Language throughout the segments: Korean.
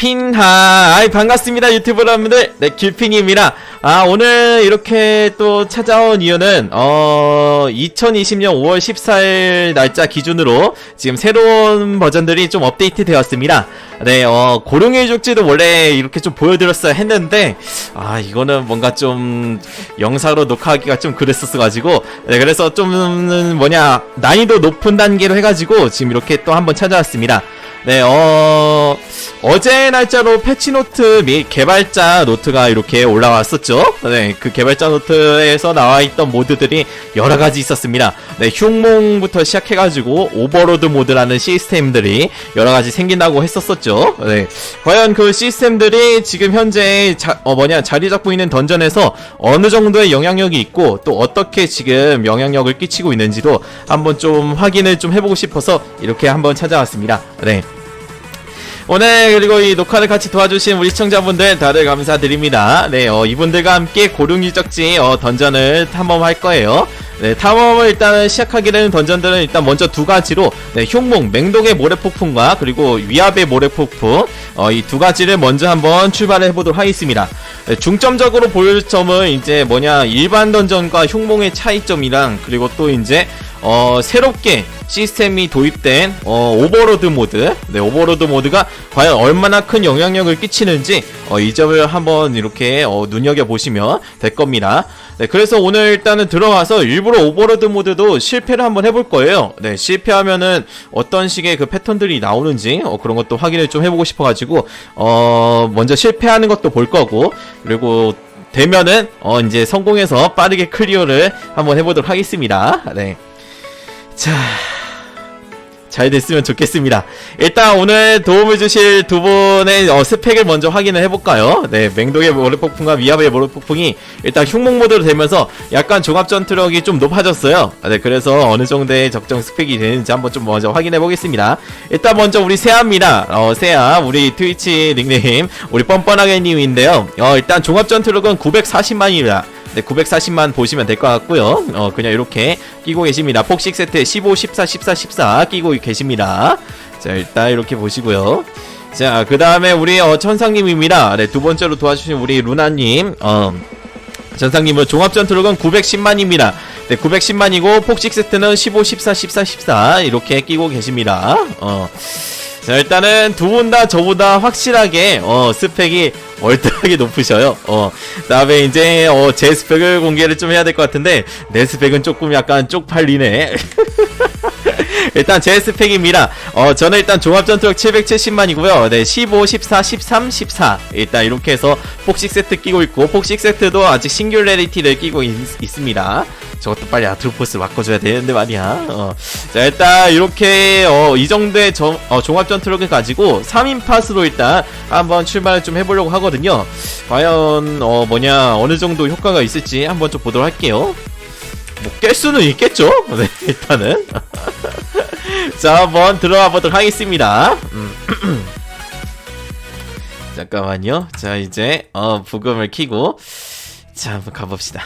핀하. 아이 반갑습니다 유튜브 여러분들. 네 길핀입니다. 아 오늘 이렇게 또 찾아온 이유는 어 2020년 5월 14일 날짜 기준으로 지금 새로운 버전들이 좀 업데이트 되었습니다. 네어 고룡의 족지도 원래 이렇게 좀 보여드렸어야 했는데 아 이거는 뭔가 좀 영상으로 녹화하기가 좀 그랬었어 가지고 네 그래서 좀 뭐냐 난이도 높은 단계로 해가지고 지금 이렇게 또 한번 찾아왔습니다. 네, 어, 어제 날짜로 패치노트 및 개발자 노트가 이렇게 올라왔었죠. 네, 그 개발자 노트에서 나와 있던 모드들이 여러 가지 있었습니다. 네, 흉몽부터 시작해가지고 오버로드 모드라는 시스템들이 여러 가지 생긴다고 했었었죠. 네, 과연 그 시스템들이 지금 현재 자, 어, 뭐냐, 자리 잡고 있는 던전에서 어느 정도의 영향력이 있고 또 어떻게 지금 영향력을 끼치고 있는지도 한번 좀 확인을 좀 해보고 싶어서 이렇게 한번 찾아왔습니다. 네. 오늘 그리고 이 녹화를 같이 도와주신 우리 시청자분들 다들 감사드립니다. 네, 어, 이분들과 함께 고룡 유적지 어, 던전을 탐험할 거예요. 네, 탐험을 일단은 시작하게 되는 던전들은 일단 먼저 두 가지로 네, 흉몽, 맹독의 모래폭풍과 그리고 위압의 모래폭풍 어, 이 두 가지를 먼저 한번 출발을 해보도록 하겠습니다. 네, 중점적으로 볼 점은 이제 뭐냐 일반 던전과 흉몽의 차이점이랑 그리고 또 이제 어, 새롭게 시스템이 도입된 어, 오버로드 모드. 네 오버로드 모드가 과연 얼마나 큰 영향력을 끼치는지 어, 이 점을 한번 이렇게 어, 눈여겨보시면 될 겁니다 네 그래서 오늘 일단은 들어가서 일부러 오버로드 모드도 실패를 한번 해볼 거예요. 네 실패하면은 어떤 식의 그 패턴들이 나오는지 어, 그런 것도 확인을 좀 해보고 싶어가지고 어 먼저 실패하는 것도 볼 거고 그리고 되면은 어 이제 성공해서 빠르게 클리어를 한번 해보도록 하겠습니다. 네. 자, 잘 됐으면 좋겠습니다. 일단 오늘 도움을 주실 두 분의 어, 스펙을 먼저 확인을 해볼까요? 네, 맹독의 모래폭풍과 위압의 모래폭풍이 일단 흉몽 모드로 되면서 약간 종합전투력이 좀 높아졌어요. 네, 그래서 어느 정도의 적정 스펙이 되는지 한번 좀 먼저 확인해 보겠습니다. 일단 먼저 우리 세아입니다. 어, 세아, 우리 트위치 닉네임, 우리 뻔뻔하게 님인데요. 어, 일단 종합전투력은 940만입니다. 네, 940만 보시면 될 것 같고요. 어, 그냥 이렇게 끼고 계십니다. 폭식 세트 15, 14, 14, 14 끼고 계십니다. 자, 일단 이렇게 보시고요. 자, 그 다음에 우리 어, 천상님입니다. 네, 두 번째로 도와주신 우리 루나님. 어, 전상님은 종합전투력은 910만입니다. 네, 910만이고 폭식 세트는 15, 14, 14, 14 이렇게 끼고 계십니다. 어. 자 일단은 두 분 다 저보다 확실하게 어 스펙이 월등하게 높으셔요. 어 다음에 이제 어 제 스펙을 공개를 좀 해야 될 것 같은데 내 스펙은 조금 약간 쪽팔리네 일단 제 스펙입니다. 어, 저는 일단 종합전투력 770만이고요. 네, 15, 14, 13, 14. 일단 이렇게 해서 폭식 세트 끼고 있고, 폭식 세트도 아직 싱귤레리티를 끼고 있, 습니다 저것도 빨리 아트로포스 바꿔줘야 되는데 말이야. 어. 자, 일단 이렇게, 어, 이 정도의 저, 어, 종합전투력을 가지고 3인 팟으로 일단 한번 출발을 좀 해보려고 하거든요. 과연, 어, 뭐냐, 어느 정도 효과가 있을지 한번 좀 보도록 할게요. 뭐, 깰 수는 있겠죠? 네, 일단은. 자, 한번 들어가 보도록 하겠습니다. 음. 잠깐만요. 자, 이제, 어, 부금을 키고. 자, 한번 가봅시다.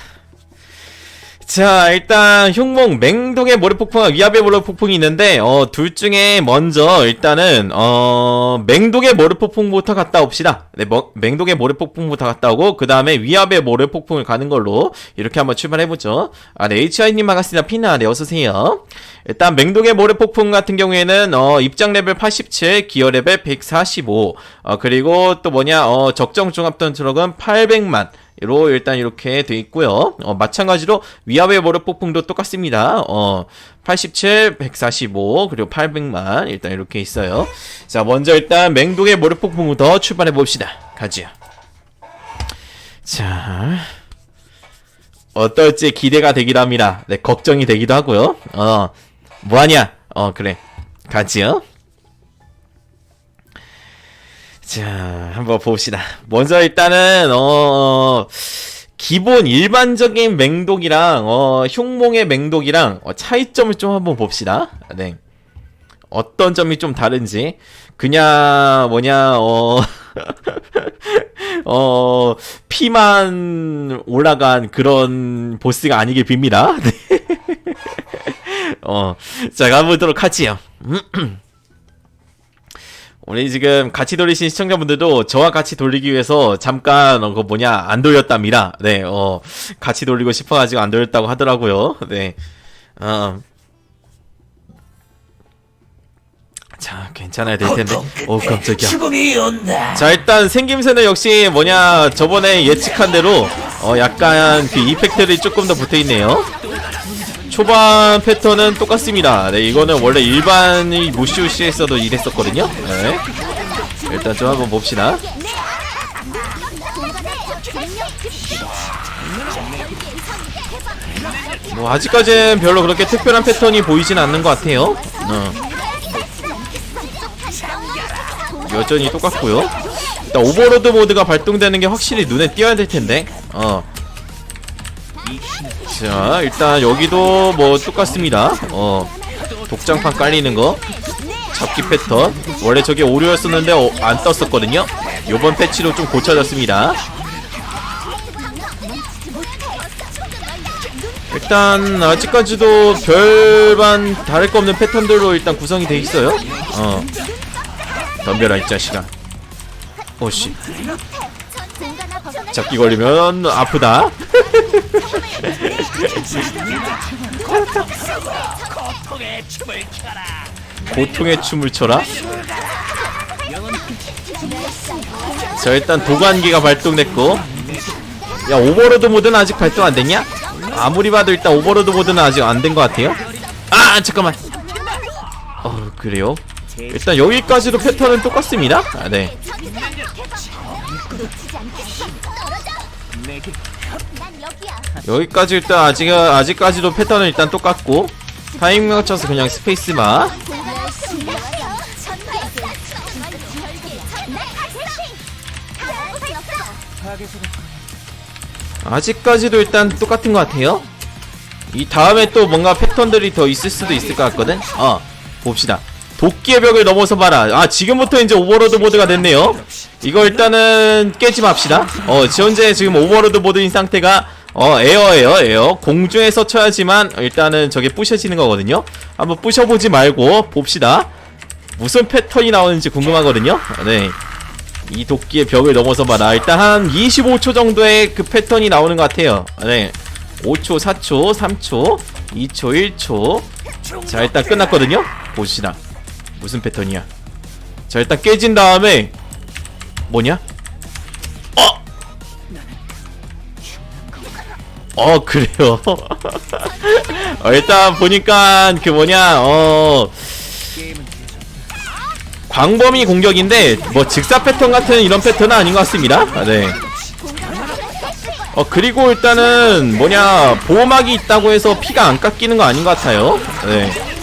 자 일단 흉몽 맹독의 모래폭풍과 위압의 모래폭풍이 있는데 어 둘 중에 먼저 일단은 어 맹독의 모래폭풍부터 갔다 옵시다. 네 뭐, 맹독의 모래폭풍부터 갔다 오고 그 다음에 위압의 모래폭풍을 가는 걸로 이렇게 한번 출발해보죠. 아네 HI님 반갑습니다. 피나 네 어서오세요. 일단 맹독의 모래폭풍 같은 경우에는 어 입장 레벨 87 기어 레벨 145 어, 그리고 또 뭐냐 어 적정 중합던 트럭은 800만 로 일단 이렇게 돼 있고요. 어, 마찬가지로 위압의 모래 폭풍도 똑같습니다. 어, 87, 145 그리고 800만 일단 이렇게 있어요. 자, 먼저 일단 맹독의 모래 폭풍부터 출발해 봅시다. 가지요. 자, 어떨지 기대가 되기도 합니다. 네, 걱정이 되기도 하고요. 어, 뭐하냐? 어, 그래. 가지요. 자, 한번 봅시다. 먼저 일단은, 어, 기본 일반적인 맹독이랑, 어, 흉몽의 맹독이랑, 어, 차이점을 좀 한번 봅시다. 네. 어떤 점이 좀 다른지. 그냥, 뭐냐, 어, 어, 피만 올라간 그런 보스가 아니길 빕니다. 네. 어, 자, 가보도록 하지요. 우리 지금 같이 돌리신 시청자분들도 저와 같이 돌리기 위해서 잠깐 어, 그 뭐냐 안 돌렸답니다. 네, 어 같이 돌리고 싶어가지고 안 돌렸다고 하더라고요. 네, 어. 자, 괜찮아야 될 텐데. 오, 깜짝이야. 죽음이 온다. 자 일단 생김새는 역시 뭐냐 저번에 예측한 대로 어 약간 그 이펙트들이 조금 더 붙어 있네요 초반 패턴은 똑같습니다 네 이거는 원래 일반이 무시우 시에서도 이랬었거든요 네 일단 좀 한번 봅시다 뭐 아직까지는 별로 그렇게 특별한 패턴이 보이진 않는 것 같아요 어. 여전히 똑같고요 일단 오버로드 모드가 발동되는 게 확실히 눈에 띄어야 될 텐데. 어. 자, 일단 여기도 뭐 똑같습니다. 어. 독장판 깔리는 거. 잡기 패턴. 원래 저게 오류였었는데 어, 안 떴었거든요. 요번 패치로 좀 고쳐졌습니다. 일단 아직까지도 별반 다를 거 없는 패턴들로 일단 구성이 돼 있어요. 어. 덤벼라 이 자식아. 오씨. 잡기 걸리면 아프다. 고통의 춤을 춰라. 고통의 춤을 춰라. 자 일단 도관기가 발동됐고 야 오버로드 모드는 아직 발동 안 됐냐? 아무리 봐도 일단 오버로드 모드는 아직 안 된 것 같아요. 아 잠깐만. 어 그래요? 일단 여기까지도 패턴은 똑같습니다. 아, 네. 여기까지 일단 아직 아직까지도 패턴은 일단 똑같고 타이밍 맞춰서 그냥 스페이스바. 아직까지도 일단 똑같은 것 같아요. 이 다음에 또 뭔가 패턴들이 더 있을 수도 있을 것 같거든. 어, 봅시다. 도끼의 벽을 넘어서 봐라. 아, 지금부터 이제 오버로드 모드가 됐네요. 이거 일단은 깨지 맙시다. 어, 현재 지금 오버로드 모드인 상태가 어, 에어예요, 에어. 공중에서 쳐야지만 일단은 저게 부셔지는 거거든요. 한번 부셔보지 말고 봅시다. 무슨 패턴이 나오는지 궁금하거든요. 네. 이 도끼의 벽을 넘어서 봐라. 일단 한 25초 정도의 그 패턴이 나오는 것 같아요. 네. 5초, 4초, 3초, 2초, 1초. 자, 일단 끝났거든요. 봅시다. 무슨 패턴이야? 자, 일단 깨진 다음에 뭐냐? 어! 어, 그래요. 어, 일단 보니까 그 뭐냐, 어. 광범위 공격인데 뭐 직사 패턴 같은 이런 패턴은 아닌 것 같습니다. 아, 네. 어 그리고 일단은 뭐냐 보호막이 있다고 해서 피가 안 깎이는 거 아닌 것 같아요. 네.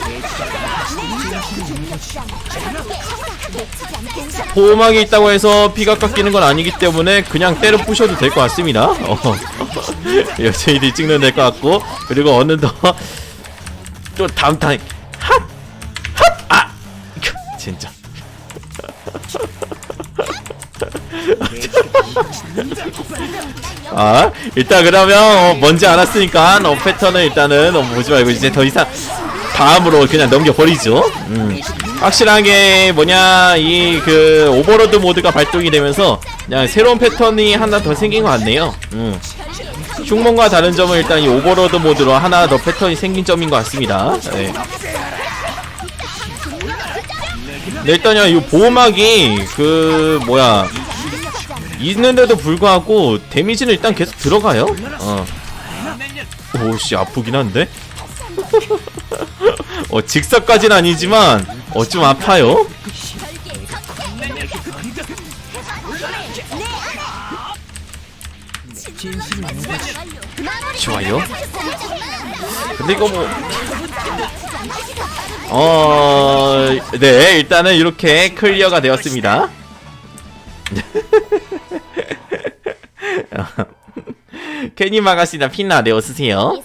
보호막이 있다고 해서 피가 깎이는 건 아니기 때문에 그냥 때려 부셔도 될 것 같습니다. 어. 여자이들이 찍는 될 것 같고 그리고 어느 더또 다음 타임 핫! 핫! 아! 진짜 아 일단 그러면 어, 뭔지 알았으니까 어, 패턴을 일단은 어, 보지 말고 이제 더 이상 다음으로 그냥 넘겨버리죠 음. 확실하게 뭐냐 이 그 오버로드 모드가 발동이 되면서 그냥 새로운 패턴이 하나 더 생긴 것 같네요 음. 흉몽과 다른 점은 일단 이 오버로드 모드로 하나 더 패턴이 생긴 점인 것 같습니다 네. 네, 일단요 이 보호막이 그 뭐야 있는데도 불구하고 데미지는 일단 계속 들어가요. 어. 오씨 아프긴 한데. 어 직사까지는 아니지만 어 좀 아파요. 좋아요. 근데 이거 뭐 어, 네, 일단은 이렇게 클리어가 되었습니다. 케니 마가시나 피나 네 어서세요.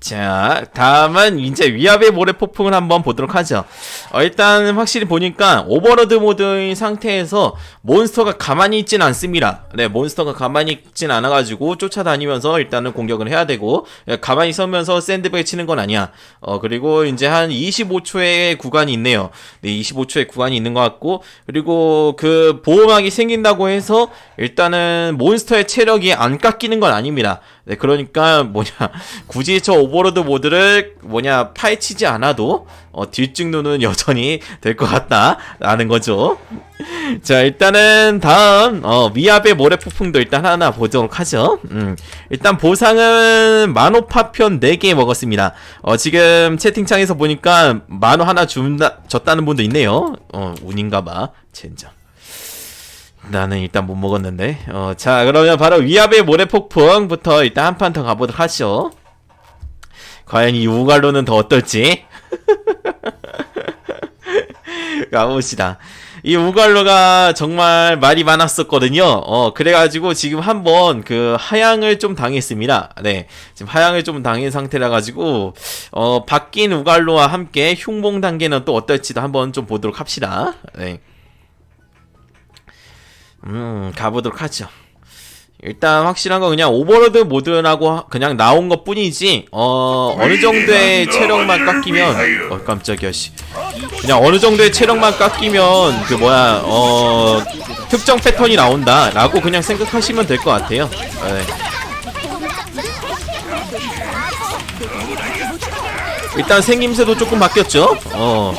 자, 다음은 이제 위압의 모래 폭풍을 한번 보도록 하죠. 어, 일단 확실히 보니까 오버로드 모드인 상태에서 몬스터가 가만히 있진 않습니다. 네, 몬스터가 가만히 있진 않아가지고 쫓아다니면서 일단은 공격을 해야 되고 예, 가만히 서면서 샌드백 치는 건 아니야. 어, 그리고 이제 한 25초의 구간이 있네요. 네, 25초의 구간이 있는 것 같고 그리고 그 보호막이 생긴다고 해서 일단은 몬스터의 체력이 안 깎이는 건 아닙니다. 네, 그러니까 뭐냐 굳이 저 오버로드 모드를 뭐냐 파헤치지 않아도 어, 딜증누는 여전히 될 것 같다라는 거죠. 자 일단은 다음 어, 미압의 모래 폭풍도 일단 하나 보도록 하죠. 음, 일단 보상은 만호 파편 4개 먹었습니다. 어, 지금 채팅창에서 보니까 만호 하나 준다, 줬다는 분도 있네요. 어, 운인가봐. 젠장. 나는 일단 못 먹었는데. 어, 자, 그러면 바로 위압의 모래폭풍부터 일단 한 판 더 가보도록 하죠. 과연 이 우갈로는 더 어떨지? 가봅시다. 이 우갈로가 정말 말이 많았었거든요. 어, 그래가지고 지금 한번 그 하향을 좀 당했습니다. 네. 지금 하향을 좀 당한 상태라 가지고, 어, 바뀐 우갈로와 함께 흉봉 단계는 또 어떨지도 한번 좀 보도록 합시다. 네. 음, 가보도록 하죠. 일단 확실한 건 그냥 오버로드 모드라고 하- 그냥 나온 것 뿐이지, 어, 어느 정도의 체력만 깎이면, 어, 깜짝이야, 씨. 그냥 어느 정도의 체력만 깎이면, 그 뭐야, 어, 특정 패턴이 나온다. 라고 그냥 생각하시면 될 것 같아요. 네. 일단 생김새도 조금 바뀌었죠? 어,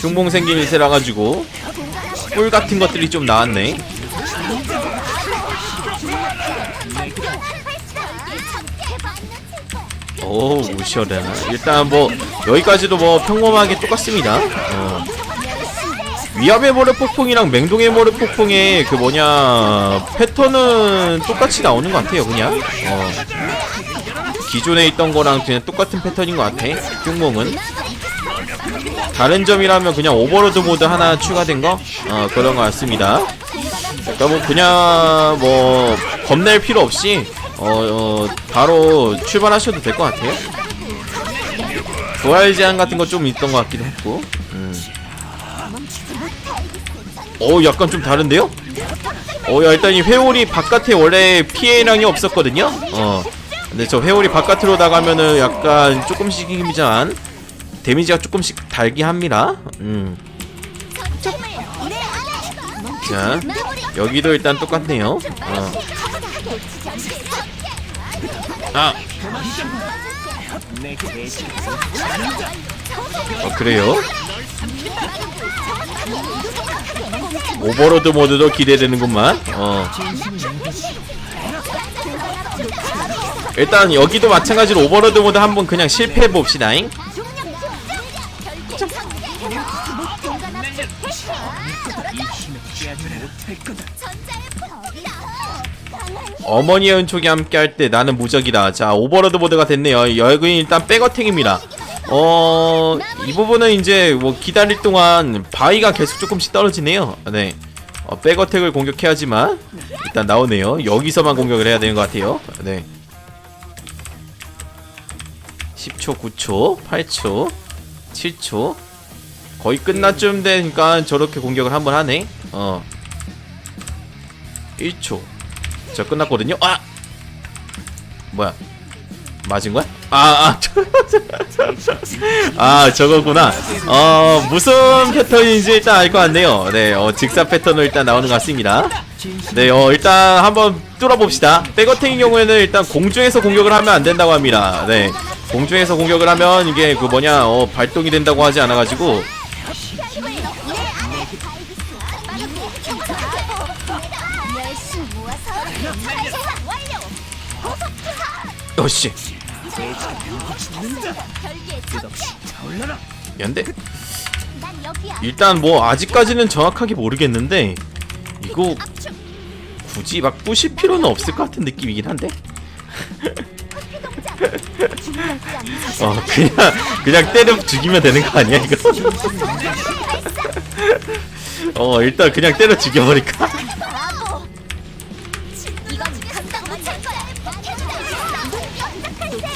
흉봉 생김새라 가지고, 뿔 같은 것들이 좀 나왔네. 오 무시하려나 일단 뭐 여기까지도 뭐 평범하게 똑같습니다. 어. 위압의 모래 폭풍이랑 맹동의 모래 폭풍의 그 뭐냐 패턴은 똑같이 나오는 것 같아요 그냥. 어. 기존에 있던 거랑 그냥 똑같은 패턴인 것 같아 흉몽은 다른 점이라면 그냥 오버로드 모드 하나 추가된 거? 어, 그런 것 같습니다. 그러니까 뭐 그냥 뭐 겁낼 필요 없이 어, 어 바로 출발하셔도 될 것 같아요. 부활 제한 같은 거 좀 있던 것 같기도 했고. 음. 어 약간 좀 다른데요? 어 야 일단 이 회오리 바깥에 원래 피해량이 없었거든요. 어 근데 저 회오리 바깥으로 나가면은 약간 조금씩이지만 데미지가 조금씩 달긴 합니다. 음. 자 여기도 일단 똑같네요. 어. 아. 어, 그래요? 오버로드 모드도 기대되는구만. 어. 일단 여기도 마찬가지로 오버로드 모드 한번 그냥 실패해 봅시다잉. 어머니의 은촉이 함께 할 때 나는 무적이다. 자, 오버로드 모드가 됐네요. 여기 일단 백어택입니다. 어, 이 부분은 이제 뭐 기다릴 동안 바위가 계속 조금씩 떨어지네요. 네. 어, 백어택을 공격해야지만 일단 나오네요. 여기서만 공격을 해야 되는 것 같아요. 네. 10초, 9초, 8초, 7초. 거의 끝날쯤 되니까 저렇게 공격을 한번 하네. 어. 1초. 저 끝났거든요. 아! 뭐야? 맞은 거야? 아, 아, 저, 아, 저거구나. 어, 무슨 패턴인지 일단 알 것 같네요. 네, 어, 직사 패턴으로 일단 나오는 것 같습니다. 네, 어, 일단 한번 뚫어봅시다. 백어택인 경우에는 일단 공중에서 공격을 하면 안 된다고 합니다. 네, 공중에서 공격을 하면 이게 그 뭐냐, 어, 발동이 된다고 하지 않아가지고, 어씨. 연대? 일단 뭐 아직까지는 정확하게 모르겠는데 이거 굳이 막 부실 필요는 없을 것 같은 느낌이긴 한데 어 그냥 그냥 때려 죽이면 되는 거 아니야 이거 어 일단 그냥 때려 죽여버릴까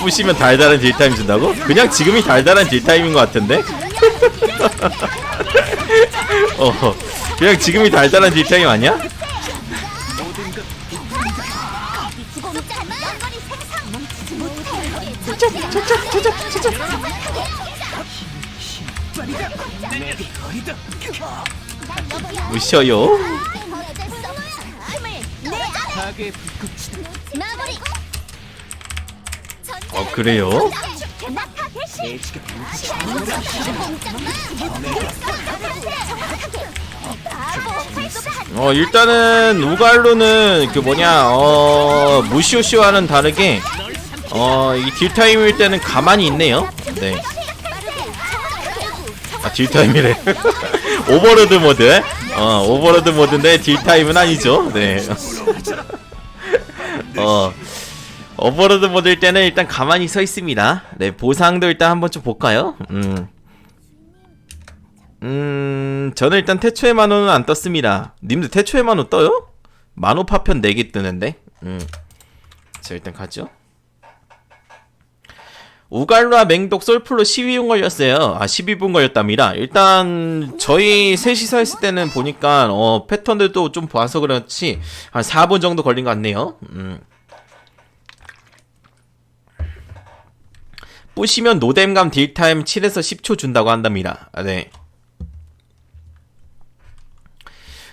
부시면 달달한 딜타임 준다고? 그냥 지금이 달달한 딜타임인 것 같은데? 어, 그냥 지금이 달달한 딜타임 아니야? 무셔요. 어, 그래요? 어, 일단은, 우갈로는, 그 뭐냐, 어, 무시오시와는 다르게, 어, 이 딜타임일 때는 가만히 있네요. 네. 아, 딜타임이래. 오버로드 모드. 어, 오버로드 모드인데 딜타임은 아니죠. 네. 어, 오버로드 모드일 때는 일단 가만히 서 있습니다. 네, 보상도 일단 한번 좀 볼까요? 음. 음, 저는 일단 태초의 만호는 안 떴습니다. 님들 태초의 만호 떠요? 만호 파편 4개 뜨는데? 음. 자, 일단 가죠. 우갈루와 맹독 솔플로 12분 걸렸어요. 아, 12분 걸렸답니다. 일단, 저희 셋이서 했을 때는 보니까, 어, 패턴들도 좀 봐서 그렇지, 한 4분 정도 걸린 것 같네요. 음. 뿌시면 노뎀감 딜타임 7에서 10초 준다고 한답니다. 아, 네.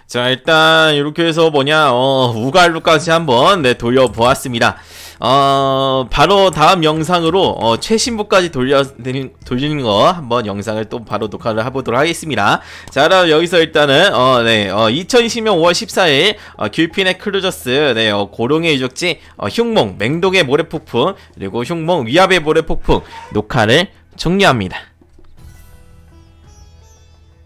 자 일단 이렇게 해서 뭐냐 어 우갈루까지 한번 네 돌려보았습니다 어 바로 다음 영상으로 어 최신부까지 돌려 돌리는 거 한번 영상을 또 바로 녹화를 해보도록 하겠습니다. 자 그럼 여기서 일단은 어 네 어, 2020년 5월 14일 어, 귤핀의 크루저스 네 어, 고룡의 유적지 어, 흉몽 맹독의 모래폭풍 그리고 흉몽 위압의 모래폭풍 녹화를 종료합니다